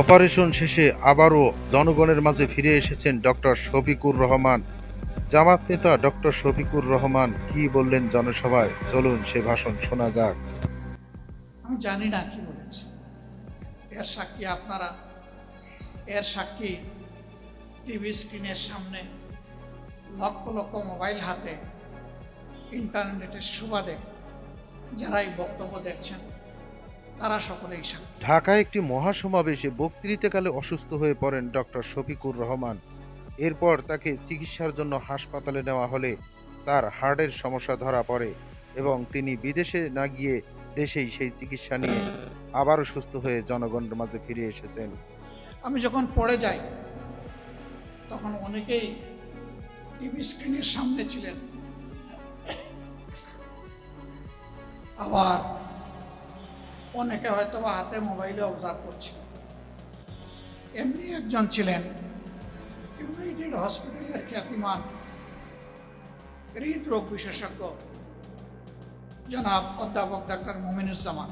Operation শেষে আবারও জনগণের মাঝে ফিরে এসেছেন ডক্টর শফিকুর রহমান। জামাত নেতা ডক্টর শফিকুর রহমান কি বললেন জনসভায়? চলুন সে ভাষণ শোনা যাক। আমি জানি না কি বলেছে। এর সাক্ষী আপনারা? এর সাক্ষী টিভি স্ক্রিনের সামনে লক্ষ লক্ষ মোবাইল হাতে ইন্টারনেটের সুবাদে যারা এই বক্তব্য দেখছেন তারা সকলেই সাক্ষী ঢাকায় একটি মহাসমাবেশে বক্তৃতাকালে অসুস্থ হয়ে পড়েন ডক্টর শফিকুর রহমান। এরপর তাকে চিকিৎসার জন্য হাসপাতালে নেওয়া হলে তার হার্টের সমস্যা ধরা পড়ে এবং তিনি বিদেশে না গিয়ে দেশেই সেই চিকিৎসা নিয়ে আবারও সুস্থ হয়ে জনগণের মাঝে ফিরে এসেছেন। আমি যখন পড়ে যাই তখন অনেকেই টিভি স্ক্রিনের সামনে ছিলেন। আবার অনেকে হয়তো বা হাতে মোবাইলে অবজার্ভ করছে। এমনি একজন ছিলেন, ইউনাইটেড হসপিটালের খ্যাতিমান হৃদরোগ বিশেষজ্ঞ, জনাব অধ্যাপক ডাক্তার মোমিনুজ্জামান।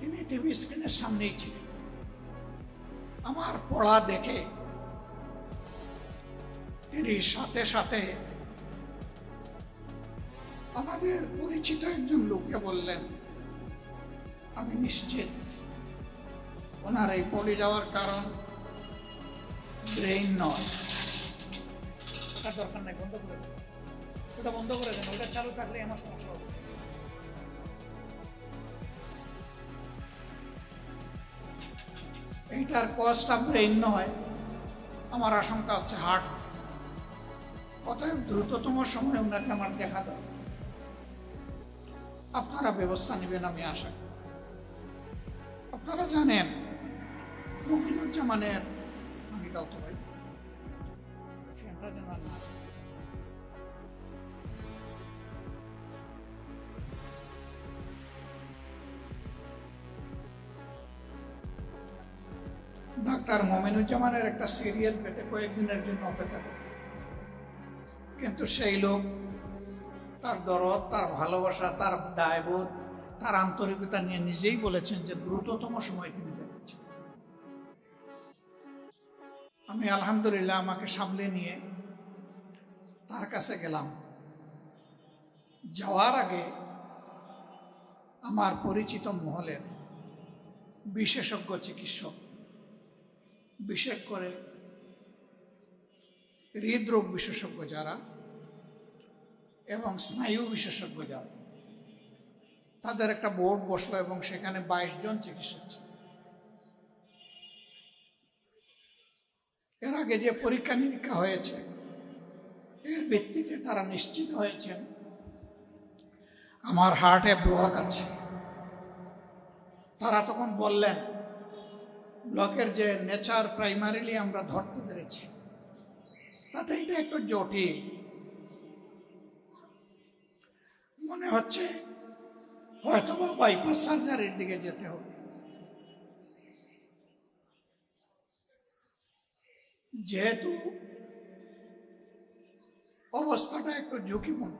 তিনি টিভি স্ক্রিনের সামনেই ছিলেন। আমার পড়া দেখে তিনি সাথে সাথে আমাদের পরিচিত একজন লোককে বললেন আমি নিশ্চিত ওনার এই পড়ে যাওয়ার কারণ ব্রেইন নয়। ওটা দরকার নাই, বন্ধ করে দেন ওটা বন্ধ করে দেন, ওটা চালু থাকলে আমার সমস্যা হবে। এইটার কজটা ব্রেইন নয়, আমার আশঙ্কা হচ্ছে হার্ট। অতএব দ্রুততম সময়ে ওনাকে আমার দেখা দাও আপনারা ব্যবস্থা নেবেন আমি আশা করি। আপনারা জানেন মমিনুজ্জামানের আমি দাও তো ভাই ডাক্তার মমিনুজ্জামানের একটা সিরিয়াল পেতে কয়েকদিনের জন্য অপেক্ষা কিন্তু সেই লোক, তার দরদ, তার ভালোবাসা, তার দায়বোধ তার আন্তরিকতা নিয়ে নিজেই বলেছেন যে দ্রুততম সময় তিনি দেখেছেন। আমি আলহামদুলিল্লাহ আমাকে সামলে নিয়ে তার কাছে গেলাম। যাওয়ার আগে আমার পরিচিত মহলের বিশেষজ্ঞ চিকিৎসক, বিশেষ করে হৃদরোগ বিশেষজ্ঞ যারা এবং স্নায়ু বিশেষজ্ঞ যারা তাদের একটা বোর্ড বসল এবং সেখানে বাইশ জন চিকিৎসক ছিল। এর আগে যে পরীক্ষা নিরীক্ষা হয়েছে, এর ভিত্তিতে তারা নিশ্চিত হয়েছেন, আমার হার্টে ব্লক আছে। তারা তখন বললেন, ব্লকের যে নেচার প্রাইমারিলি আমরা ধরতে পেরেছি, তাতে এটা একটু জটিল। মনে হচ্ছে হয়তো বা বাইপাস সার্জারির দিকে যেতে হবে। যেহেতু অবস্থাটা একটু ঝুঁকিপূর্ণ,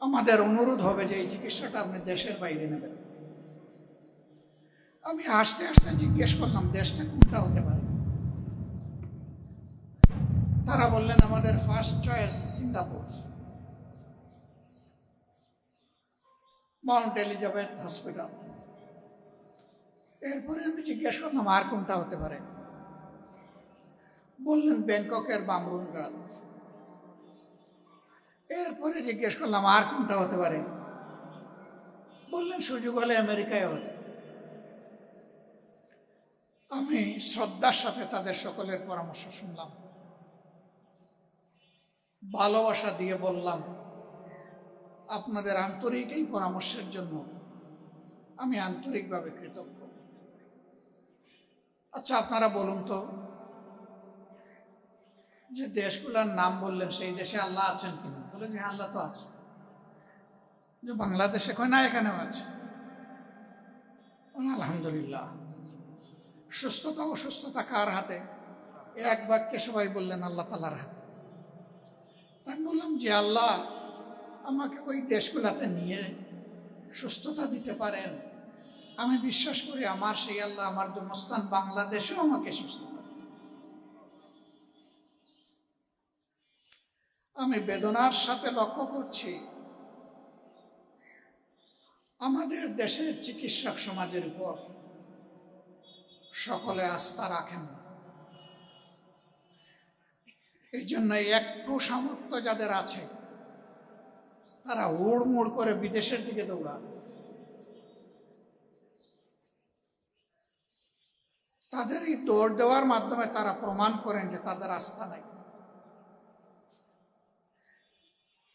আমাদের অনুরোধ হবে যে এই চিকিৎসাটা আপনি দেশের বাইরে নেবেন। আমি হাসতে হাসতে জিজ্ঞেস করলাম, দেশটা কোনটা হতে পারে? তারা বললেন, আমাদের first choice Singapore. Mount Elizabeth hospital এরপরে আমি জিজ্ঞেস করলাম, আর কোনটা হতে পারে? বললেন, ব্যাংককের বামরুনগ্রাদ এরপরে জিজ্ঞেস করলাম, আর কোনটা হতে পারে? বললেন, সুযোগ হলে আমেরিকায় হতে আমি শ্রদ্ধার সাথে তাদের সকলের পরামর্শ শুনলাম। ভালোবাসা দিয়ে বললাম আপনাদের আন্তরিক এই পরামর্শের জন্য আমি আন্তরিকভাবে কৃতজ্ঞ। আচ্ছা আপনারা বলুন তো, যে দেশগুলোর নাম বললেন, সেই দেশে আল্লাহ আছেন কিনা? বলে যে আল্লাহ তো আছে। যে বাংলাদেশে কয়, না, এখানেও আছে। আলহামদুলিল্লাহ। সুস্থতা, অসুস্থতা কার হাতে? এক বাক্যে সবাই বললেন, আল্লাহ তালার হাতে। আমি বললাম যে আল্লাহ আমাকে ওই দেশগুলাতে নিয়ে সুস্থতা দিতে পারেন। আমি বিশ্বাস করি আমার সেই আল্লাহ, আমার জন্মস্থান বাংলাদেশেও আমাকে সুস্থ আমি বেদনার সাথে লক্ষ্য করছি, আমাদের দেশের চিকিৎসক সমাজের উপর সকলে আস্থা রাখেন। না এই জন্য একটু সামর্থ্য যাদের আছে তারা হুড়মুড় করে বিদেশের দিকে দৌড়ান তাদের এই দৌড় দেওয়ার মাধ্যমে তারা প্রমাণ করেন যে তাদের আস্থা নাই।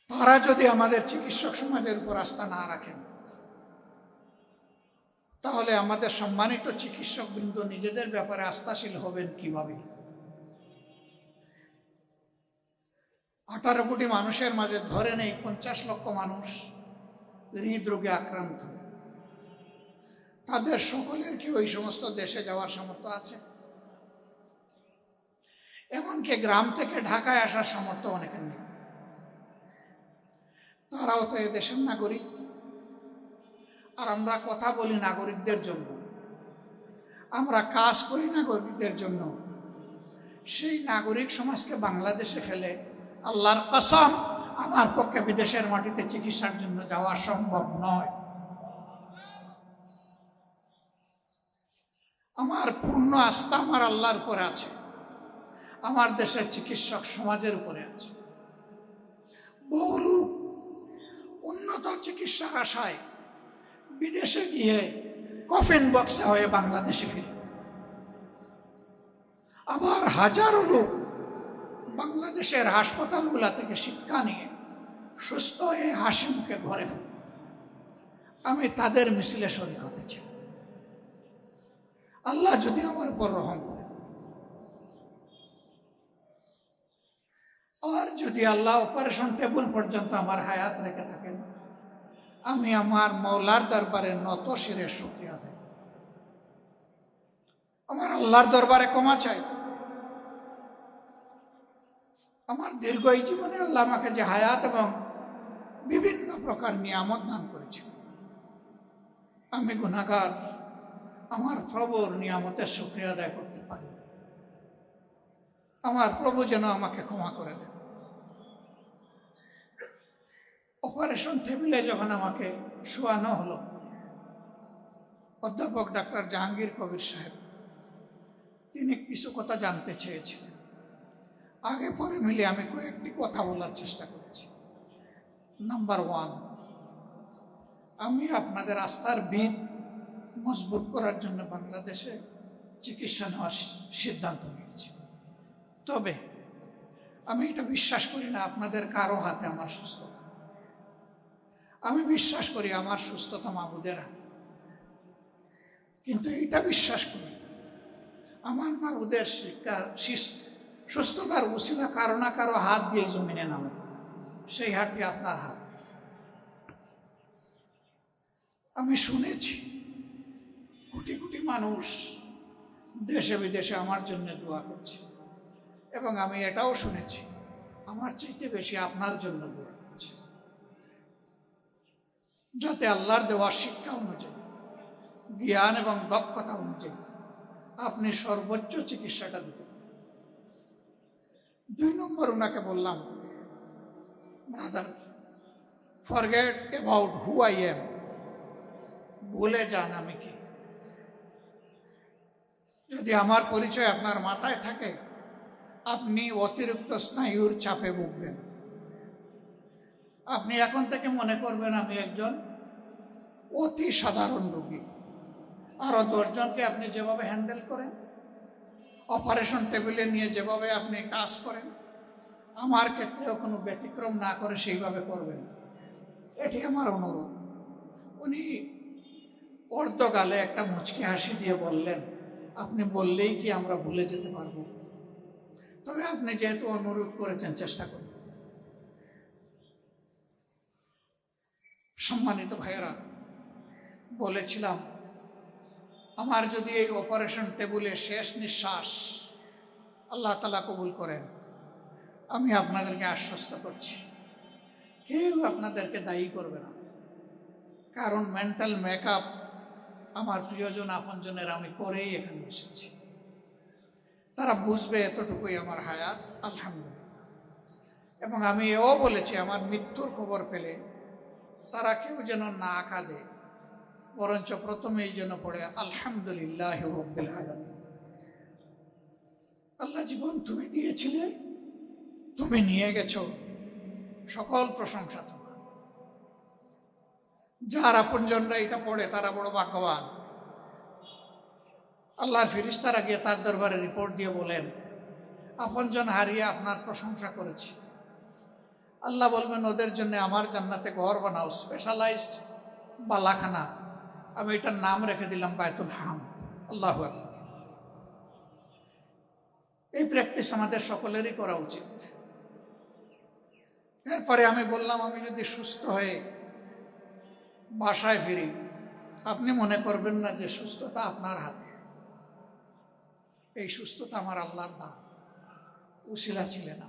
তারা যদি আমাদের চিকিৎসক সমাজের উপর আস্থা না রাখেন, তাহলে আমাদের সম্মানিত চিকিৎসক বৃন্দ নিজেদের ব্যাপারে আস্থাশীল হবেন কীভাবে? আঠারো কোটি মানুষের মাঝে ধরে নেই পঞ্চাশ লক্ষ মানুষ হৃদরোগে আক্রান্ত। তাদের সকলের কি ওই সমস্ত দেশে যাওয়ার সামর্থ্য আছে? এমনকি গ্রাম থেকে ঢাকায় আসার সামর্থ্য অনেকের নেই। তারাও তো এ দেশের নাগরিক। আর আমরা কথা বলি নাগরিকদের জন্য। আমরা কাজ করি নাগরিকদের জন্য। সেই নাগরিক সমাজকে বাংলাদেশে ফেলে আল্লাহর কসম, আমার পক্ষে বিদেশের মাটিতে চিকিৎসার জন্য যাওয়া সম্ভব নয়। আমার পূর্ণ আস্থা আমার আল্লাহর উপরে আছে। আমার দেশের চিকিৎসক সমাজের উপরে আছে। বহু লোক উন্নত চিকিৎসার আশায় বিদেশে গিয়ে কফিন বক্সে হয়ে বাংলাদেশে ফিরে। আবার হাজারো লোক বাংলাদেশের হাসপাতালগুলা থেকে শিক্ষা নিয়ে সুস্থ হয়ে হাসি মুখে ঘরে আমি তাদের মিছিলে শরীর হতে চাই। আল্লাহ যদি আমার উপর রহম করে, আর যদি আল্লাহ অপারেশন টেবল পর্যন্ত আমার হায়াত রেখে থাকেন, আমি আমার মৌলার দরবারে নত শিরে শুক্রিয়া দেয় আমার আল্লাহর দরবারে ক্ষমা চাই। আমার দীর্ঘ এই জীবনে আল্লাহ আমাকে যে হায়াত এবং বিভিন্ন প্রকার নিয়ামত দান করেছে আমি গুণাগার আমার প্রভুর নিয়ামতের শুক্রিয়া আদায় করতে পারি। আমার প্রভু যেন আমাকে ক্ষমা করে দেন। অপারেশন টেবিলে যখন আমাকে শোয়ানো হলো, অধ্যাপক ডাক্তার জাহাঙ্গীর কবির সাহেব, তিনি কিছু কথা জানতে চেয়েছিলেন। আগে পরে মিলে আমি কয়েকটি কথা বলার চেষ্টা করেছি। নাম্বার ওয়ান আমি আপনাদের আস্থার ভিত মজবুত করার জন্য বাংলাদেশে চিকিৎসা নেওয়ার সিদ্ধান্ত নিয়েছি। তবে আমি এটা বিশ্বাস করি না আপনাদের কারও হাতে আমার সুস্থতা। আমি বিশ্বাস করি আমার সুস্থতা মাবুদের হাতে। কিন্তু এটা বিশ্বাস করি আমার মাবুদের শিক্ষার শিস- সুস্থতার উসিলা কারও না কারও হাত দিয়ে জমিনে নামে। সেই হাতটি আপনার হাত। আমি শুনেছি, কোটি কোটি মানুষ দেশে বিদেশে আমার জন্য দোয়া করছে। এবং আমি এটাও শুনেছি, আমার চাইতে বেশি আপনার জন্য দোয়া করছে। যাতে আল্লাহর দেওয়ার শিক্ষা অনুযায়ী, জ্ঞান এবং দক্ষতা অনুযায়ী আপনি সর্বোচ্চ চিকিৎসাটা দিতে। দুই নম্বর ওনাকে বললাম brother forget about who I am ভুলে যান আমি কি? যদি আমার পরিচয় আপনার মাথায় থাকে, আপনি অতিরিক্ত স্নায়ুর চাপে ভুগবেন। আপনি এখন থেকে মনে করবেন আমি একজন অতি সাধারণ রোগী। আরও দশজনকে আপনি যেভাবে হ্যান্ডেল করেন অপারেশন টেবিলে নিয়ে যেভাবে আপনি কাজ করেন, আমার ক্ষেত্রেও কোনো ব্যতিক্রম না করে সেইভাবে করবেন। এটি আমার অনুরোধ। উনি অর্ধকালে একটা মুচকি হাসি দিয়ে বললেন, আপনি বললেই কি আমরা ভুলে যেতে পারব? তবে আপনি যেহেতু অনুরোধ করেছেন, চেষ্টা করুন। সম্মানিত ভাইয়েরা, বলেছিলাম আমার যদি এই অপারেশন টেবুলে শেষ নিঃশ্বাস আল্লাহ তালা কবুল করেন, আমি আপনাদেরকে আশ্বস্ত করছি। কেউ আপনাদেরকে দায়ী করবে না। কারণ মেন্টাল মেকআপ আমার প্রিয়জন, আপনজনের আমি করেই এখানে এসেছি। তারা বুঝবে এতটুকুই আমার হায়াত, আলহামদুলিল্লাহ। এবং আমি এও বলেছি, আমার মৃত্যুর খবর পেলে তারা কেউ যেন না কাঁদে। বরঞ্চ প্রথমে প্রথমেই জন্য পড়ে, আলহামদুলিল্লাহ আল্লাহ জীবন তুমি দিয়েছিলে, তুমি নিয়ে গেছো, সকল প্রশংসা তোমার। যার আপনজনরা এটা পড়ে, তারা বড় ভাগ্যবান। আল্লাহর ফিরিস্তারা গিয়ে তার দরবারে রিপোর্ট দিয়ে বলেন, আপনজন হারিয়ে আপনার প্রশংসা করেছি। আল্লাহ বলবেন, ওদের জন্য আমার জান্নাতে ঘর বানাও স্পেশালাইজড বালাখানা। আমি এটার নাম রেখে দিলাম বায়তুল হাম। আল্লাহ এই প্র্যাকটিস আমাদের সকলেরই করা উচিত। এরপরে আমি বললাম, আমি যদি সুস্থ হয়ে বাসায় ফিরি, আপনি মনে করবেন না যে সুস্থতা আপনার হাতে। এই সুস্থতা আমার আল্লাহর দান। উশিলা ছিলেন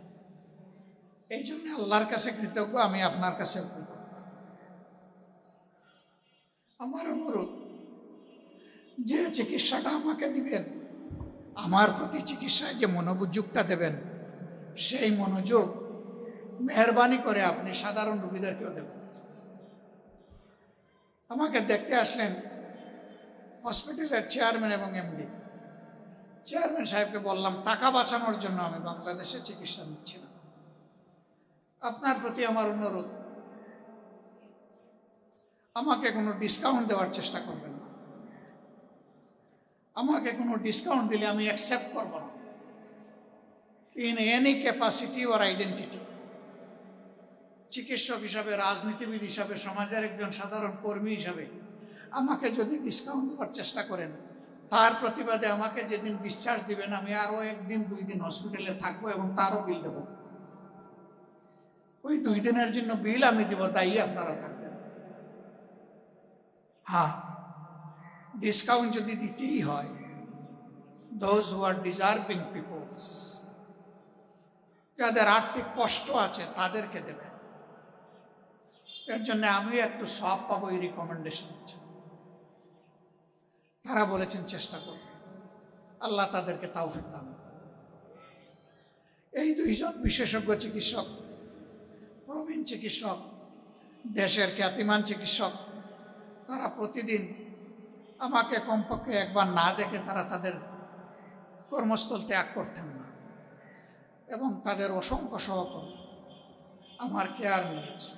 এই জন্য আল্লাহর কাছে কৃতজ্ঞ, আমি আপনার কাছে আমার অনুরোধ, যে চিকিৎসাটা আমাকে দিবেন, আমার প্রতি চিকিৎসায় যে মনোযোগটা দেবেন, সেই মনোযোগ মেহরবানি করে আপনি সাধারণ রোগীদেরকেও দেবেন। আমাকে দেখতে আসলেন হসপিটালের চেয়ারম্যান এবং এমডি। চেয়ারম্যান সাহেবকে বললাম, টাকা বাঁচানোর জন্য আমি বাংলাদেশে চিকিৎসা নিচ্ছি না। আপনার প্রতি আমার অনুরোধ আমাকে কোনো ডিসকাউন্ট দেওয়ার চেষ্টা করবেন না। আমাকে কোনো ডিসকাউন্ট দিলে আমি অ্যাকসেপ্ট করব না। ইন এনি ক্যাপাসিটি ওর আইডেন্টিটি চিকিৎসক হিসাবে, রাজনীতিবিদ হিসাবে, সমাজের একজন সাধারণ কর্মী হিসাবে আমাকে যদি ডিসকাউন্ট দেওয়ার চেষ্টা করেন, তার প্রতিবাদে আমাকে যেদিন বিশ্বাস দিবেন, আমি আরও একদিন, দুই দিন হসপিটালে থাকব এবং তারও বিল দেবো। ওই দুই দিনের জন্য বিল আমি দিব, দায়ী আপনারা থাকবেন হ্যাঁ ডিসকাউন্ট যদি দিতেই হয় those who are deserving peoples যাদের আর্থিক কষ্ট আছে, তাদেরকে দেবেন। এর জন্য আমি একটু সব পাবো এই রিকমেন্ডেশন তারা বলেছেন, চেষ্টা করবে আল্লাহ তাদেরকে তাও দান এই দুইজন বিশেষজ্ঞ চিকিৎসক, প্রবীণ চিকিৎসক, দেশের খ্যাতিমান চিকিৎসক তারা প্রতিদিন আমাকে কমপক্ষে একবার না দেখে তারা তাদের কর্মস্থল ত্যাগ করতেন না এবং তাদের অসংখ্য সহকর্মী। আমার কেয়ার নিয়েছে।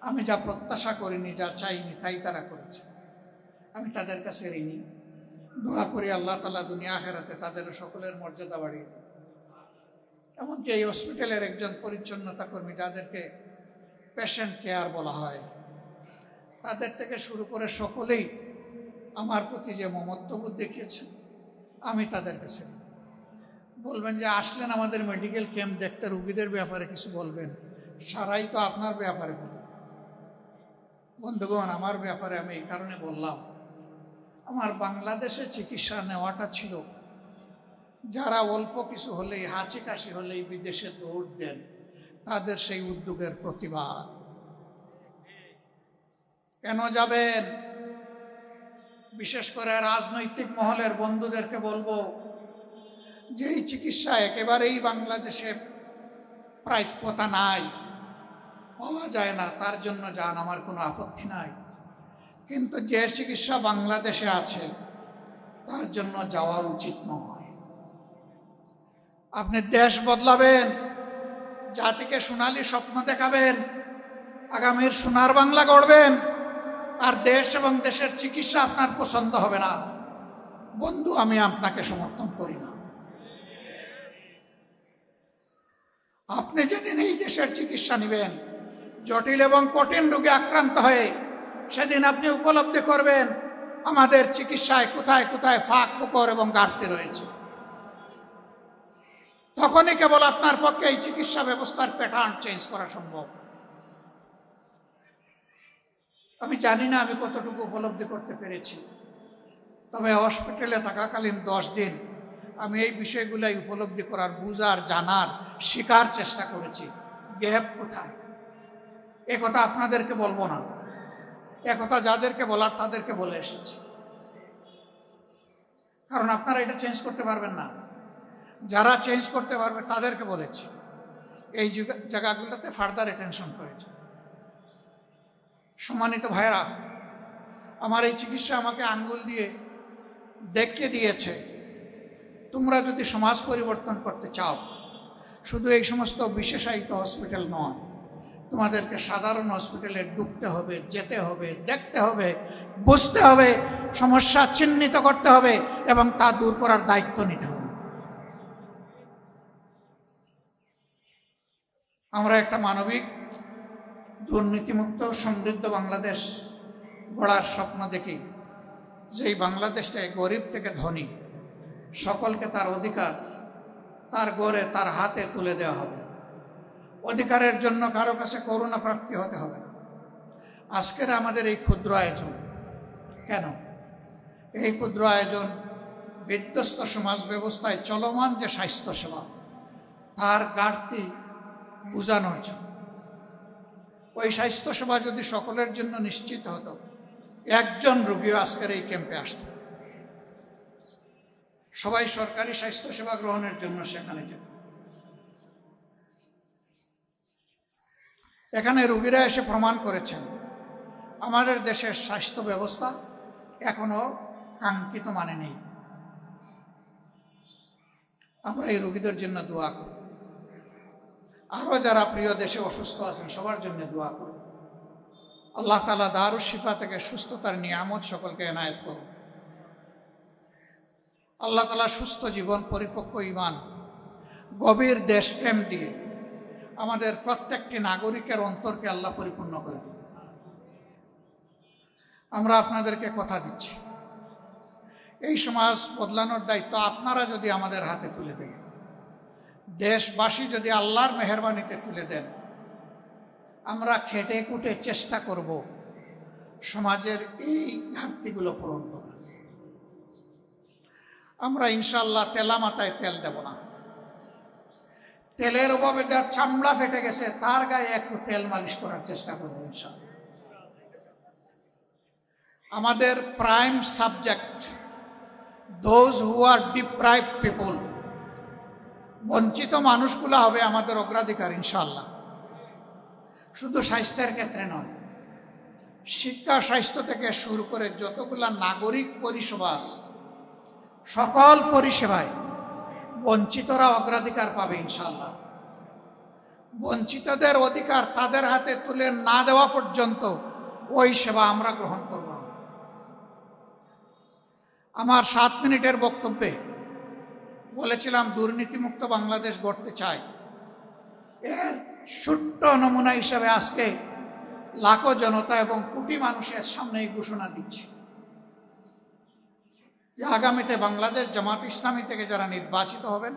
আমি যা প্রত্যাশা করিনি, যা চাইনি, তাই তারা করেছে। আমি তাদের কাছে ঋণী। দোয়া করি আল্লাহ তালা দুনিয়া হেরাতে তাদের সকলের মর্যাদা বাড়িয়ে দেন এমনকি এই হসপিটালের একজন পরিচ্ছন্নতা কর্মী যাদেরকে পেশেন্ট কেয়ার বলা হয় তাদের থেকে শুরু করে সকলেই আমার প্রতি যে মমত্ববোধ দেখিয়েছেন আমি তাদের কাছে বলবেন যে, আসলেন আমাদের মেডিকেল ক্যাম্প দেখতে, রুগীদের ব্যাপারে কিছু বলবেন? সারাই তো আপনার ব্যাপারে বলবেন বন্ধুগণ, আমার ব্যাপারে আমি এই কারণে বললাম, আমার বাংলাদেশে চিকিৎসা নেওয়াটা ছিল, যারা অল্প কিছু হলেই, হাঁচি কাশি হলেই বিদেশে দৌড় দেন, তাদের সেই উদ্যোগের প্রতিবাদ। কেন যাবেন? বিশেষ করে রাজনৈতিক মহলের বন্ধুদেরকে বলব যে এই চিকিৎসা একেবারেই বাংলাদেশে প্রাপ্যতা নাই, পাওয়া যায় না, তার জন্য যান, আমার কোনো আপত্তি নাই। কিন্তু যে চিকিৎসা বাংলাদেশে আছে, তার জন্য যাওয়া উচিত নয়। আপনি দেশ বদলাবেন, জাতিকে সোনালি স্বপ্ন দেখাবেন, আগামীর সোনার বাংলা গড়বেন আর দেশ এবং দেশের চিকিৎসা আপনার পছন্দ হবে না। বন্ধু, আমি আপনাকে সমর্থন করি না। আপনি যেদিন এই দেশের চিকিৎসা নেবেন, জটিল এবং কঠিন রোগে আক্রান্ত হয়ে সেদিন আপনি উপলব্ধি করবেন, আমাদের চিকিৎসায় কোথায় কোথায় ফাঁক ফোকর এবং ঘাটতি রয়েছে। তখনই কেবল আপনার পক্ষে এই চিকিৎসা ব্যবস্থার প্যাটার্ন চেঞ্জ করা সম্ভব। আমি জানি না আমি কতটুকু উপলব্ধি করতে পেরেছি। তবে হসপিটালে থাকাকালীন দশ দিন আমি এই বিষয়গুলাই উপলব্ধি করার, বুঝার, জানার, শেখার চেষ্টা করেছি। গ্যাপ কোথায়? একথা আপনাদেরকে বলব না। একথা যাদেরকে বলার তাদেরকে বলে এসেছি। কারণ আপনারা এটা চেঞ্জ করতে পারবেন না। যারা চেঞ্জ করতে পারবে তাদেরকে বলেছি। এই জায়গাগুলোতে ফার্দার অ্যাটেনশন করেছে সম্মানিত ভাইরা আমার এই চিকিৎসা আমাকে আঙ্গুল দিয়ে দেখিয়ে দিয়েছে। তোমরা যদি সমাজ পরিবর্তন করতে চাও, শুধু এই সমস্ত বিশেষায়িত হসপিটাল নয়, তোমাদেরকে সাধারণ হসপিটালে ঢুকতে হবে, যেতে হবে, দেখতে হবে, বুঝতে হবে, সমস্যা চিহ্নিত করতে হবে এবং তা দূর করার দায়িত্ব নিতে হবে। আমরা একটা মানবিক দুর্নীতিমুক্ত সমৃদ্ধ বাংলাদেশ গড়ার স্বপ্ন দেখি। যেই বাংলাদেশটায় গরিব থেকে ধনী, সকলকে তার অধিকার, তার গড়ে, তার হাতে তুলে দেওয়া হবে। অধিকারের জন্য কারও কাছে করুণা প্রাপ্তি হতে হবে আজকের আমাদের এই ক্ষুদ্র আয়োজন। কেন? এই ক্ষুদ্র আয়োজন বিধ্বস্ত সমাজ ব্যবস্থায় চলমান যে স্বাস্থ্য সেবা তার ঘাটতি বোঝানোর জন্য। ওই স্বাস্থ্য সেবা যদি সকলের জন্য নিশ্চিত হতো, একজন রোগীও আজকের এই ক্যাম্পে আসত। সবাই সরকারি স্বাস্থ্য সেবা গ্রহণের জন্য সেখানে যেত। এখানে রোগীরা এসে প্রমাণ করেছেন, আমাদের দেশের স্বাস্থ্য ব্যবস্থা এখনও কাঙ্ক্ষিত মানে নেই। আমরা এই রোগীদের জন্য দোয়া করি। আরও যারা প্রিয় দেশে অসুস্থ আছেন, সবার জন্য দোয়া করি আল্লাহ তালা দারুস শিফা থেকে সুস্থতার নিয়ামত সকলকে এনায়ত করুন। আল্লাহ তালা সুস্থ জীবন, পরিপক্ক ইমান গভীর দেশপ্রেম দিয়ে আমাদের প্রত্যেকটি নাগরিকের অন্তরকে আল্লাহ পরিপূর্ণ করে দিন। আমরা আপনাদেরকে কথা দিচ্ছি। এই সমাজ বদলানোর দায়িত্ব আপনারা যদি আমাদের হাতে তুলে দেন। দেশবাসী যদি আল্লাহর মেহরবানিতে তুলে দেন, আমরা খেটে কুটে চেষ্টা করব সমাজের এই ঘাটতিগুলো পূরণ করার। আমরা ইনশাল্লাহ তেলা মাথায় তেল দেব না। তেলের অভাবে যার চামড়া ফেটে গেছে, তার গায়ে একটু তেল মালিশ করার চেষ্টা করব ইনশাল্লাহ আমাদের prime subject those who are deprive people বঞ্চিত মানুষগুলো হবে আমাদের অগ্রাধিকার ইনশাল্লাহ শুধু স্বাস্থ্যের ক্ষেত্রে নয় শিক্ষা স্বাস্থ্য থেকে শুরু করে যতগুলা নাগরিক পরিষেবা আছে, সকল পরিষেবায় বঞ্চিতরা অগ্রাধিকার পাবে ইনশাল্লাহ বঞ্চিতদের অধিকার তাদের হাতে তুলে না দেওয়া পর্যন্ত ওই সেবা আমরা গ্রহণ করব আমার সাত মিনিটের বক্তব্যে বলেছিলাম, দুর্নীতিমুক্ত বাংলাদেশ গড়তে চাই। এর ছোট্ট নমুনা হিসাবে আজকে লাখো জনতা এবং কোটি মানুষের সামনে এই ঘোষণা দিচ্ছি। আগামীতে বাংলাদেশ জামাত ইসলামী থেকে যারা নির্বাচিত হবেন,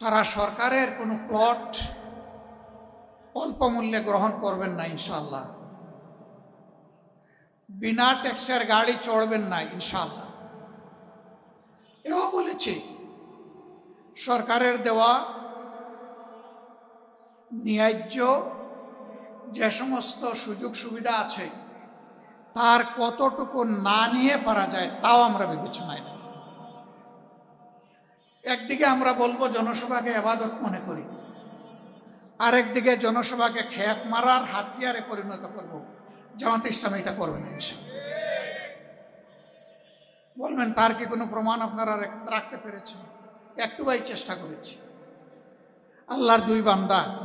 তারা সরকারের কোনো প্লট অল্প মূল্যে গ্রহণ করবেন না ইনশাল্লাহ বিনা ট্যাক্সের গাড়ি চড়বেন না ইনশাল্লাহ এও বলেছি, সরকারের দেওয়া ন্যায্য যে সমস্ত সুযোগ সুবিধা আছে, তার কতটুকু না নিয়ে পারা যায়, তাও আমরা বিবেচনায় নেই একদিকে আমরা বলব জনসভাকে আবাদত মনে করি, আরেকদিকে জনসভাকে খেত মারার হাতিয়ারে পরিণত করব, জামাত ইসলাম এটা করবে না, ইনশাল্লাহ। বলবেন, তার কি কোনো প্রমাণ আপনারা রাখ- রাখতে পেরেছেন? একটু ভাই চেষ্টা করেছি। আল্লাহর দুই বান্দা,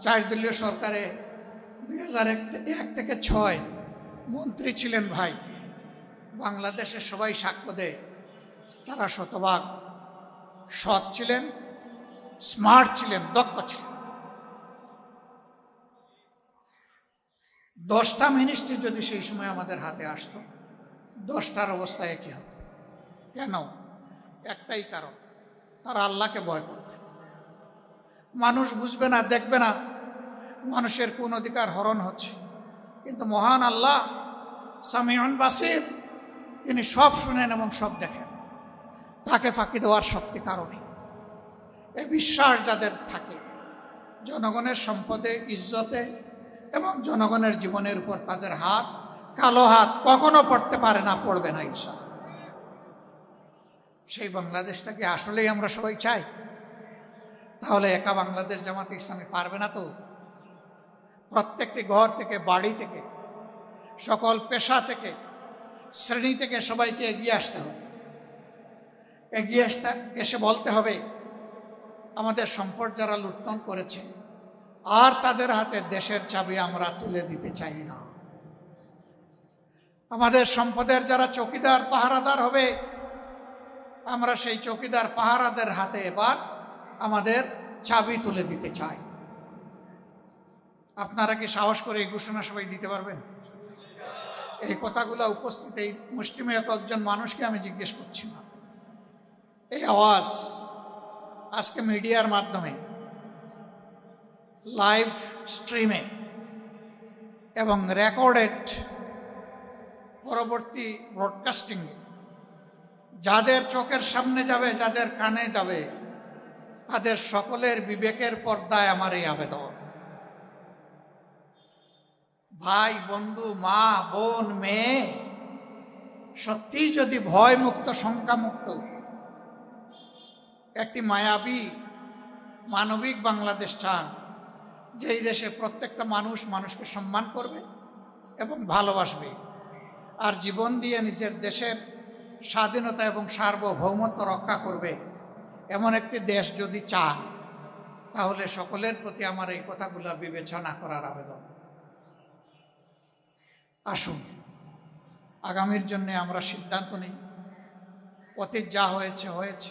চার দলীয় সরকারে দুই হাজার এক থেকে ছয় মন্ত্রী ছিলেন ভাই। বাংলাদেশের সবাই সাক্ষ্য দেয়। তারা শতভাগ সৎ ছিলেন, স্মার্ট ছিলেন, দক্ষ ছিলেন। দশটা মিনিস্ট্রি যদি সেই সময় আমাদের হাতে আসতো দশটার অবস্থা একই হতো কেন? একটাই কারণ, তারা আল্লাহকে ভয় করতে মানুষ বুঝবে না, দেখবে না, মানুষের কোন অধিকার হরণ হচ্ছে। কিন্তু মহান আল্লাহ, সামিউন বাসির, তিনি সব শুনেন এবং সব দেখেন। তাকে ফাঁকি দেওয়ার শক্তি কারণে। এই বিশ্বাস যাদের থাকে, জনগণের সম্পদে, ইজ্জতে এবং জনগণের জীবনের উপর তাদের হাত কালো হাত কখনো পড়তে পারে না, পড়বে না ইনশাল্লাহ সেই বাংলাদেশটাকে আসলেই আমরা সবাই চাই? তাহলে একা বাংলাদেশ জামাতে ইসলামী পারবে না তো? প্রত্যেকটি ঘর থেকে, বাড়ি থেকে, সকল পেশা থেকে, শ্রেণি থেকে সবাইকে এগিয়ে আসতে হবে। এগিয়ে আসতে, এসে বলতে হবে, আমাদের সম্পদ যারা লুণ্ঠন করেছে, আর তাদের হাতে দেশের চাবি আমরা তুলে দিতে চাই না। আমাদের সম্পদের যারা চকিদার, পাহারাদার হবে, আমরা সেই চকিদার, পাহারাদের হাতে এবার আমাদের চাবি তুলে দিতে চাই। আপনারা কি সাহস করে এই ঘোষণা সবাই দিতে পারবেন? এই কথাগুলো উপস্থিত, এই মুষ্টিমেয় কয়েকজন মানুষকে আমি জিজ্ঞেস করছি না। এই আওয়াজ আজকে মিডিয়ার মাধ্যমে, লাইভ স্ট্রিমে এবং রেকর্ডেড পরবর্তী ব্রডকাস্টিংয়ে যাদের চোখের সামনে যাবে, যাদের কানে যাবে, তাদের সকলের বিবেকের পর্দায় আমার এই আবেদন। ভাই, বন্ধু, মা, বোন, মেয়ে, সত্যি যদি ভয় মুক্ত শঙ্কা মুক্ত একটি মায়াবী, মানবিক বাংলাদেশ চান, যেই দেশে প্রত্যেকটা মানুষ মানুষকে সম্মান করবে এবং ভালোবাসবে। আর জীবন দিয়ে নিজের দেশের স্বাধীনতা এবং সার্বভৌমত্ব রক্ষা করবে। এমন একটি দেশ যদি চান, তাহলে সকলের প্রতি আমার এই কথাগুলো বিবেচনা করার আবেদন। আসুন, আগামীর জন্য আমরা সিদ্ধান্ত নিই। অতীত যা হয়েছে হয়েছে।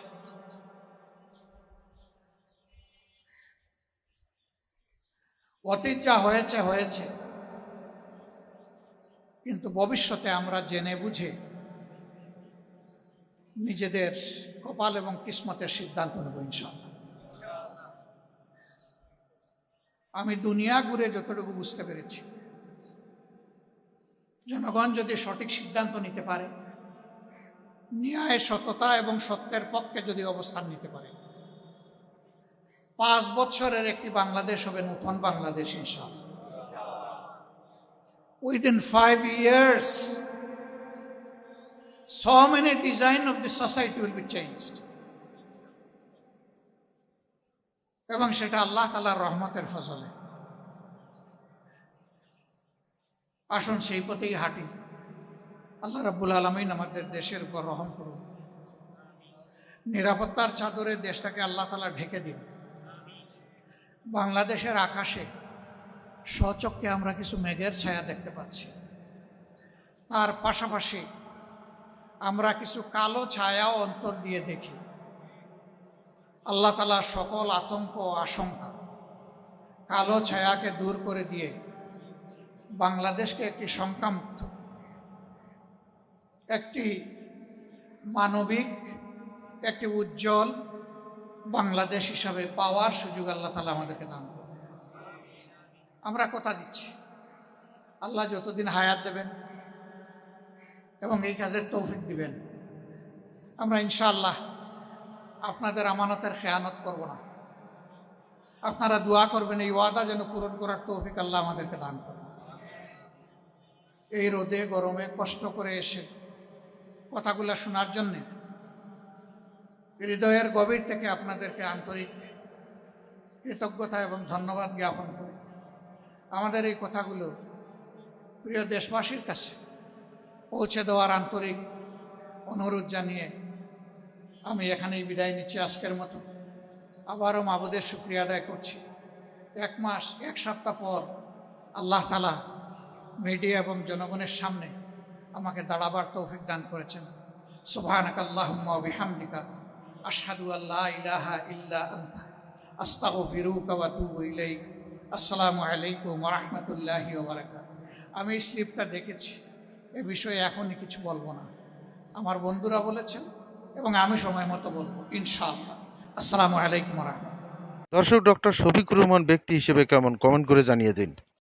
অতীত যা হয়েছে হয়েছে। কিন্তু ভবিষ্যতে আমরা জেনে বুঝে নিজেদের কপাল এবং কিসমতের সিদ্ধান্ত নেব ইনশাল্লাহ আমি দুনিয়া ঘুরে যতটুকু বুঝতে পেরেছি, জনগণ যদি সঠিক সিদ্ধান্ত নিতে পারে, ন্যায়, সততা এবং সত্যের পক্ষে যদি অবস্থান নিতে পারে, পাঁচ বছরের একটি বাংলাদেশ হবে নতুন বাংলাদেশ ইনশাল্লাহ within five years, so many design of the society will be changed. এবং সেটা আল্লাহ তালার রহমতের ফসলে আসুন সেই পথেই হাঁটি। আল্লাহ রাব্বুল আলমিন আমাদের দেশের উপর রহম করুন। নিরাপত্তার চাদরে দেশটাকে আল্লাহ তালা ঢেকে দিন। বাংলাদেশের আকাশে স্বচক্ষে আমরা কিছু মেঘের ছায়া দেখতে পাচ্ছি। তার পাশাপাশি আমরা কিছু কালো ছায়াও অন্তর দিয়ে দেখি। আল্লাহ তালা সকল আতঙ্ক আশঙ্কা কালো ছায়াকে দূর করে দিয়ে বাংলাদেশকে একটি শঙ্কামুক্ত একটি মানবিক, একটি উজ্জ্বল বাংলাদেশ হিসাবে পাওয়ার সুযোগ আল্লাহ তালা আমাদেরকে দান আমরা কথা দিচ্ছি। আল্লাহ যতদিন হায়াত দেবেন এবং এই কাজের তৌফিক দিবেন, আমরা ইনশাআল্লাহ আপনাদের আমানতের খেয়ানত করব না। আপনারা দোয়া করবেন, এই ওয়াদা যেন পূরণ করার তৌফিক আল্লাহ আমাদেরকে দান করেন। এই রোদে, গরমে কষ্ট করে এসে কথাগুলো শোনার জন্যে হৃদয়ের গভীর থেকে আপনাদেরকে আন্তরিক কৃতজ্ঞতা এবং ধন্যবাদ জ্ঞাপন করি আমাদের এই কথাগুলো প্রিয় দেশবাসীর কাছে পৌঁছে দেওয়ার আন্তরিক অনুরোধ জানিয়ে আমি এখানেই বিদায় নিচ্ছি আজকের মতো। আবারও মাবুদের শুক্রিয়া আদায় করছি। এক মাস, এক সপ্তাহ পর আল্লাহ তালা মিডিয়া এবং জনগণের সামনে আমাকে দাঁড়াবার তৌফিক দান করেছেন। সুবহানাক আল্লাহুম্মা বিহামদিকা আশহাদু আল্লা ইলাহা ইল্লা আনতা। আস্তাগফিরুকা ওয়া ইলাইক। আসসালামু আলাইকুম রহমতুল্লাহি ওবরাকাত আমি এই স্লিপটা দেখেছি, এ বিষয়ে এখনই কিছু বলব না। আমার বন্ধুরা বলেছেন এবং আমি সময় মতো বলব, ইনশাআল্লাহ। আসসালামু আলাইকুম রহমত দর্শক ডক্টর শফিকুর রহমান ব্যক্তি হিসেবে কেমন? কমেন্ট করে জানিয়ে দিন।